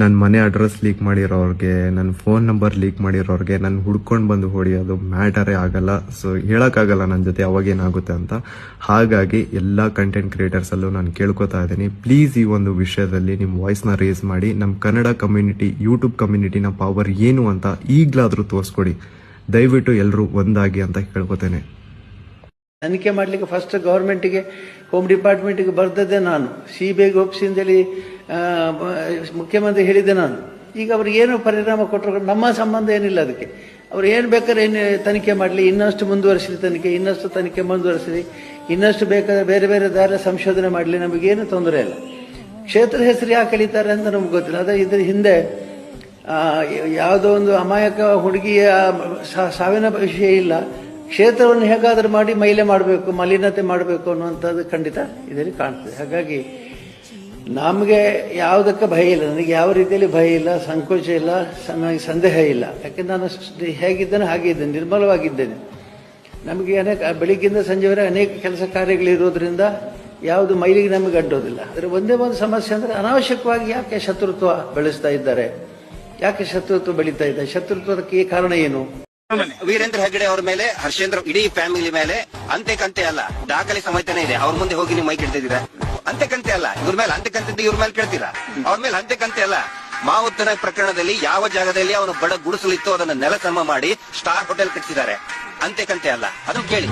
ನನ್ನ ಮನೆ address leak ಮಾಡಿರೋರಿಗೆ ನನ್ನ ಫೋನ್ ನಂಬರ್ ಲೀಕ್ ಮಾಡಿರೋರಿಗೆ ನನ್ನ ಹುಡ್ಕೊಂಡು ಬಂದು ಹೊಡಿಯೋದು ಮ್ಯಾಟರೇ ಆಗಲ್ಲ. ಸೊ ಹೇಳೋಕ್ಕಾಗಲ್ಲ ನನ್ನ ಜೊತೆ ಅವಾಗೇನಾಗುತ್ತೆ ಅಂತ. ಹಾಗಾಗಿ ಎಲ್ಲ ಕಂಟೆಂಟ್ ಕ್ರಿಯೇಟರ್ಸಲ್ಲೂ ನಾನು ಕೇಳ್ಕೊತಾ ಇದ್ದೀನಿ. ಪ್ಲೀಸ್ ಈ ಒಂದು ವಿಷಯದಲ್ಲಿ ನಿಮ್ಮ ವಾಯ್ಸ್ನ ರೇಸ್ ಮಾಡಿ. ನಮ್ಮ ಕನ್ನಡ ಕಮ್ಯುನಿಟಿ ಯೂಟ್ಯೂಬ್ ಕಮ್ಯುನಿಟಿನ ಪವರ್ ಏನು ಅಂತ ಈಗಲಾದರೂ ತೋರಿಸ್ಕೊಡಿ. ದಯವಿಟ್ಟು ಎಲ್ಲರೂ ಒಂದಾಗಿ ಅಂತ ಕೇಳ್ಕೊತೇನೆ. ತನಿಖೆ ಮಾಡಲಿಕ್ಕೆ ಫಸ್ಟ್ ಗೌರ್ಮೆಂಟಿಗೆ ಹೋಮ್ ಡಿಪಾರ್ಟ್ಮೆಂಟಿಗೆ ಬರ್ತದೆ ನಾನು. ಸಿ ಬಿ ಮುಖ್ಯಮಂತ್ರಿ ಹೇಳಿದ್ದೆ ನಾನು. ಈಗ ಅವರು ಏನು ಪರಿಣಾಮ ಕೊಟ್ಟರು ನಮ್ಮ ಸಂಬಂಧ ಏನಿಲ್ಲ ಅದಕ್ಕೆ. ಅವ್ರು ಏನು ಬೇಕಾದ್ರೆ ಏನು ತನಿಖೆ ಮಾಡಲಿ, ಇನ್ನಷ್ಟು ಮುಂದುವರಿಸಲಿ ತನಿಖೆ, ಇನ್ನಷ್ಟು ತನಿಖೆ ಮುಂದುವರಿಸಲಿ ಇನ್ನಷ್ಟು ಬೇಕಾದ್ರೆ ಬೇರೆ ಬೇರೆ ದಾರ ಸಂಶೋಧನೆ ಮಾಡಲಿ ನಮಗೇನು ತೊಂದರೆ ಇಲ್ಲ. ಕ್ಷೇತ್ರ ಹೆಸರು ಯಾಕೆ ಕಳೀತಾರೆ ಅಂತ ನಮ್ಗೆ ಗೊತ್ತಿಲ್ಲ. ಅದೇ ಇದ್ರ ಹಿಂದೆ ಯಾವುದೋ ಒಂದು ಅಮಾಯಕ ಹುಡುಗಿಯ ಸಾವಿನ ವಿಷಯ ಇಲ್ಲ. ಕ್ಷೇತ್ರವನ್ನು ಹೇಗಾದರೂ ಮಾಡಿ ಮೈಲೆ ಮಾಡಬೇಕು, ಮಲಿನತೆ ಮಾಡಬೇಕು ಅನ್ನುವಂಥದ್ದು ಖಂಡಿತ ಇದರಲ್ಲಿ ಕಾಣ್ತದೆ. ಹಾಗಾಗಿ ನಮಗೆ ಯಾವುದಕ್ಕೆ ಭಯ ಇಲ್ಲ. ನನಗೆ ಯಾವ ರೀತಿಯಲ್ಲಿ ಭಯ ಇಲ್ಲ, ಸಂಕೋಚ ಇಲ್ಲ ನನಗೆ ಸಂದೇಹ ಇಲ್ಲ. ಯಾಕೆ ನಾನು ಹೇಗಿದ್ದೇನೆ ಹಾಗೆ ಇದ್ದೇನೆ, ನಿರ್ಮಲವಾಗಿದ್ದೇನೆ. ನಮಗೆ ಅನೇಕ, ಬೆಳಿಗ್ಗೆಯಿಂದ ಸಂಜೆವರೆಗೆ ಅನೇಕ ಕೆಲಸ ಕಾರ್ಯಗಳಿರೋದ್ರಿಂದ ಯಾವುದು ಮೈಲಿಗೆ ನಮಗೆ ಅಡ್ಡೋದಿಲ್ಲ. ಆದರೆ ಒಂದೇ ಒಂದು ಸಮಸ್ಯೆ ಅಂದರೆ ಅನಾವಶ್ಯಕವಾಗಿ ಯಾಕೆ ಶತ್ರುತ್ವ ಬೆಳೆಸ್ತಾ ಇದ್ದಾರೆ? ಯಾಕೆ ಶತ್ರುತ್ವ ಬೆಳೀತಾ ಇದ್ದಾರೆ ಶತ್ರುತ್ವಕ್ಕೆ ಕಾರಣ ಏನು? ವೀರೇಂದ್ರ ಹೆಗಡೆ ಅವರ ಮೇಲೆ, ಹರ್ಷೇಂದ್ರ ಇಡೀ ಫ್ಯಾಮಿಲಿ ಮೇಲೆ ಅಂತೆ ಕಂತೆ ಅಲ್ಲ, ದಾಖಲೆ ಸಮೇತನೇ ಇದೆ. ಅವ್ರ ಮುಂದೆ ಹೋಗಿ ನೀವು ಮೈ ಕೇಳ್ತಿದ್ದೀರಾ ಅಂತೆ ಕಂತೆ ಅಲ್ಲ. ಇವ್ರ ಮೇಲೆ ಅಂತೆ ಕಂತೆ ಇವ್ರ ಮೇಲೆ ಕೇಳ್ತೀರಾ? ಅವ್ರ ಮೇಲೆ ಅಂತೆ ಕಂತೆ ಅಲ್ಲ. ಮಾವುತನ ಪ್ರಕರಣದಲ್ಲಿ ಯಾವ ಜಾಗದಲ್ಲಿ ಅವನು ಬಡ ಗುಡಿಸಲಿತ್ತು ಅದನ್ನ ನೆಲಸಮ ಮಾಡಿ ಸ್ಟಾರ್ ಹೋಟೆಲ್ ಕಟ್ಟಿದ್ದಾರೆ ಅಂತೆ ಕಂತೆ ಅಲ್ಲ. ಅದು ಕೇಳಿ.